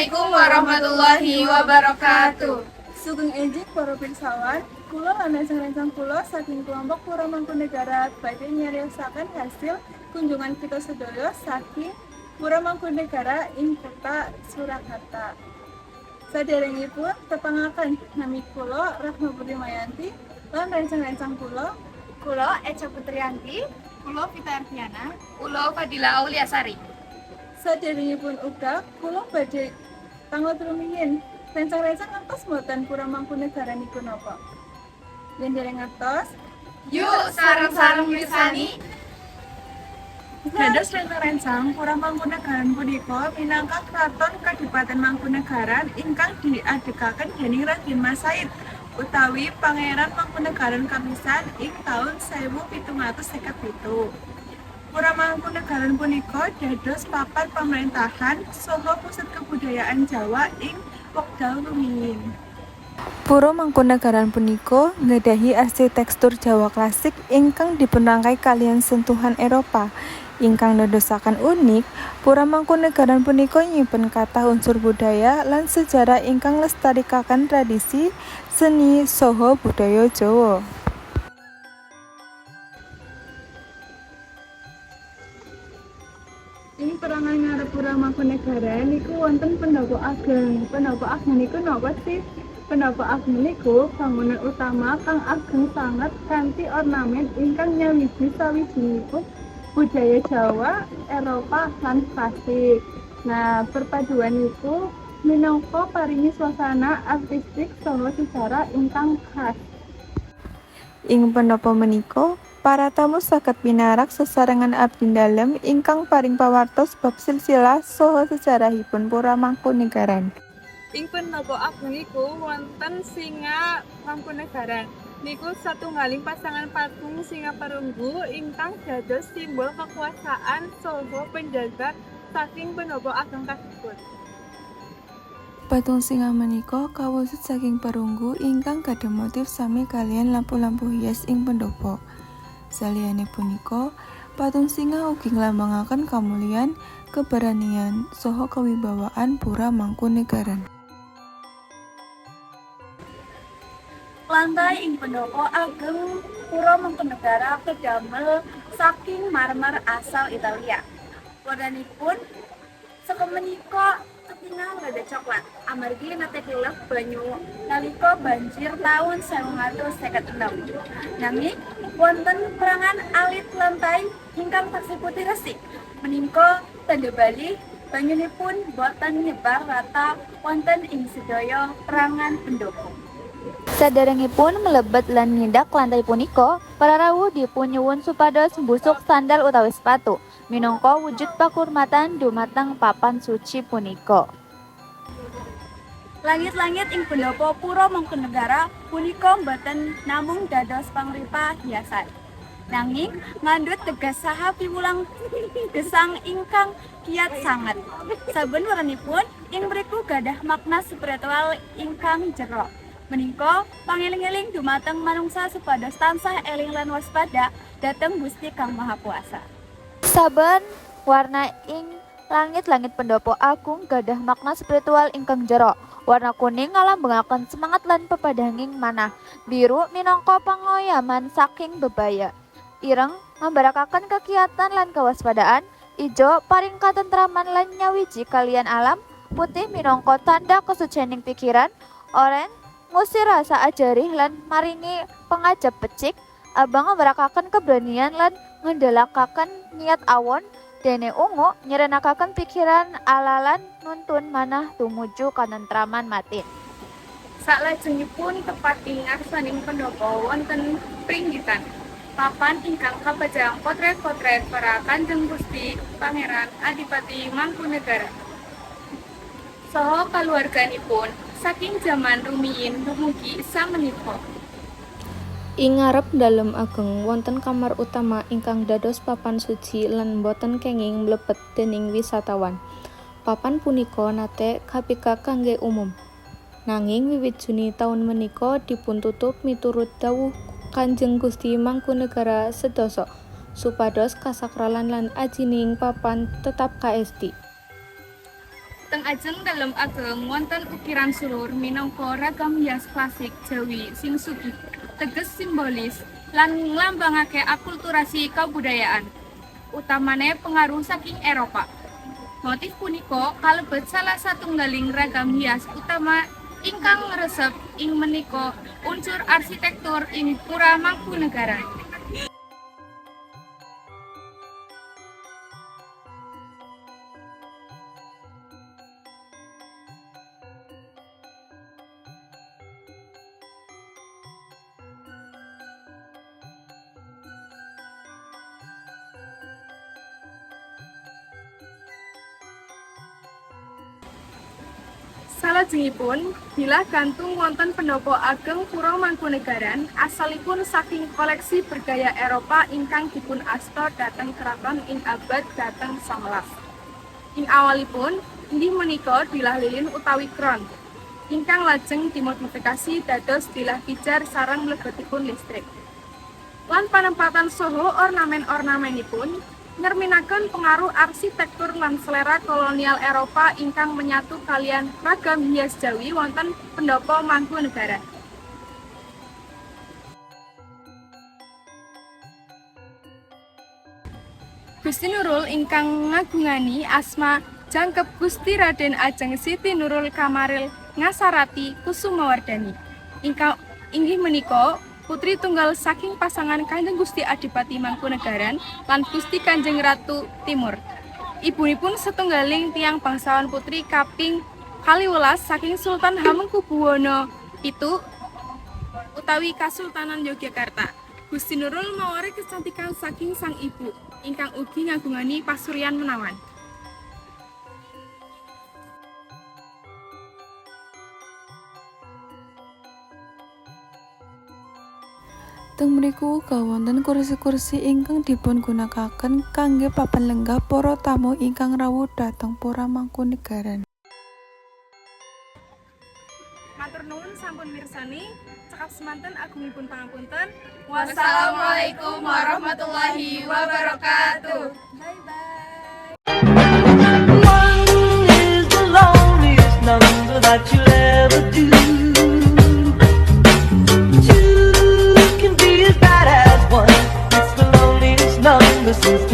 Assalamualaikum warahmatullahi wabarakatuh. Sugeng ejik para pirsawan, kula lan rencang-rencang kula saking kelompok Pura Mangkunegara badhe nyariosaken hasil kunjungan kita sedaya saking Pura Mangkunegara ing kota Surakarta. Saderengipun tepangaken nami kula Rahma Putri Mayanti lan rencang-rencang kula Kulo Eca Putrianti, Kulo Vita Arfiana, Ulo Fadila Auliasari. saderengipun uga kula badhe tanggal rumiyin rencang-rencang ngantos mboten Pura Mangkunegara niku napa. Yen dereng ngertos, Yuk sarang-sarang mirsani. Dados rencang Pura Mangkunagaran punika minangka kraton Kadipaten Mangkunagaran ingkang diadegaken dening Raden Mas Said utawi Pangeran Mangkunagaran kapisan ing taun 1757. Pura Mangkunagaran punika dados papan pemerintahan saha pusat kebudayaan Jawa ing wekdal rumiyin. Pura Mangkunagaran punika nggadhahi arsitektur Jawa klasik ingkang dipunrangkai kalian sentuhan Eropa. Ingkang nedasaken unik, Pura Mangkunagaran punika nyimpen kathah unsur budaya lan sejarah ingkang nglestarikaken tradisi, seni, saha budaya Jawa. Pura Mangkunagaran niku wonten pendopo ageng. Pendopo ageng niku napa sih? Pendopo ageng niku bangunan utama kang ageng sanget kanthi ornamen ingkang nyawiji sawijinipun budaya Jawa, Eropa, lan klasik. Nah, perpaduan itu minangka paringi suasana artistik saha sejarah ingkang khas. Ing pendopo menika, para tamu saged pinarak sesarengan abdi dalem ingkang paring pawartos bab silsilah saha sejarahipun Pura Mangkunagaran. Ing pendopo ageng iku wonten singa Mangkunagaran. Niku satunggaling pasangan patung singa perunggu ingkang dados simbol kekuasaan saha penjaga saking pendopo ageng kasebut. Patung singa menika kawujud saking perunggu ingkang gadhah motif sami kalian lampu-lampu hias ing pendopo. Saliyane punika, patung singa ugi nglambangaken kamulyan, keberanian, saha kewibawaan Pura Mangkunagaran. Lantai ing pendopo ageng Pura Mangkunegara kedamel saking marmer asal Italia. Warnanipun saka ketingal rada coklat. Amargi nate kelep banyu nalika banjir taun 1956. Nanging wonten perangan alit lantai ingkang taksih putih resik. Menika tanda bali banyunipun boten nyebar rata wonten ing sedaya perangan pendopo. Saderengipun mlebet lan ngindak lantai punika, para rawuh dipun nyuwun supados mbusuk sandal utawi sepatu, minangka wujud pakurmatan dumateng papan suci punika. Langit-langit ing pendopo Pura Mangkunegara punika boten namung dados pangripa hiasan. Nanging ngandhut tegas saha piwulang gesang ingkang kiat sanget. Saben warnipun ing mriku gadah makna spiritual ingkang jero. Menika pangeling-eling dumateng manungsa supados tansah eling lan waspada dhateng Gusti Kang Maha Kuasa. Saben warna ing langit-langit pendopo agung gadah makna spiritual ingkang jero. Warna kuning ngalambengaken semangat lan pepadanging manah. Biru minangka pangoyaman saking bebaya. Ireng mambarakaken kegiatan lan kewaspadaan. Ijo paring katentraman lan nyawiji kalian alam. Putih minangka tanda kesucianing pikiran. Oren ngusir rasa ajarih lan maringi pengajap becik. Abang ngabarakaken keberanian lan ngendhalakaken niat awon Dene ungu nyerenakaken pikiran alalan nuntun manah tumuju kanentraman matin. Salajengipun tepat ing arsaning pendopo wonten pringgitan. Papan ingkang kapajang potret-potret para Kanjeng Gusti Pangeran Adipati Mangkunegara. Saha kaluarganipun saking zaman rumiyin dumugi samenika. Ing ngarep dalem ageng wonten kamar utama ingkang dados papan suci lan boten kenging mlebet dening wisatawan. Papan punika nate kapika kangge umum. Nanging wiwit Juni taun menika dipuntutup miturut dawuh Kanjeng Gusti Mangkunegara sedasa supados kasakralan lan ajining papan tetap kaesti. Teng ajeng dalem ageng wonten ukiran sulur minangka ragam hias klasik Jawi sing sugih, teges simbolis lan nglambangake akulturasi kabudayaan. Utamane pengaruh saking Eropa. Motif punika kalebet salah satunggaling ragam hias utama ingkang ngresep ing menika unsur arsitektur ing Pura Mangkunegaran. Salajengipun, bilah gantung wonten pendopo ageng Pura Mangkunegaran asalipun saking koleksi bergaya Eropa ingkang dipun asta dhateng keraton ing abad dhateng 19. Ing awalipun, inggih menika bilah lilin utawi kron, ingkang lajeng dimodifikasi dados bilah pijar sareng mlebetipun listrik. Lan panempatan soho ornamen-ornamenipun nyerminaken pengaruh arsitektur lan selera kolonial Eropa ingkang menyatu kalian ragam hias Jawi wonten pendopo Mangkunegaran. Gusti Nurul ingkang ngagungani asma jangkep Gusti Raden Ajeng Siti Nurul Kamaril Ngasarati Kusumawardani. Ingkang inggih menika putri tunggal saking pasangan Kanjeng Gusti Adipati Mangkunegaran lan Gusti Kanjeng Ratu Timur. Ibunipun setunggaling tiang bangsawan putri kaping kaliwelas saking Sultan Hamengkubuwono itu utawi Kasultanan Yogyakarta. Gusti Nurul mawari kecantikan saking sang ibu ingkang ugi ngagungani pasuryan menawan. Teng mriku uga wonten kursi-kursi ingkang dipun gunakaken kangge papan lenggah para tamu ingkang rawuh dhateng Pura Mangkunegaran. Matur nuwun sampun mirsani, cekap semanten agungipun pangapunten. Wassalamualaikum warahmatullahi wabarakatuh. One is the loneliest number that you'll Thank you.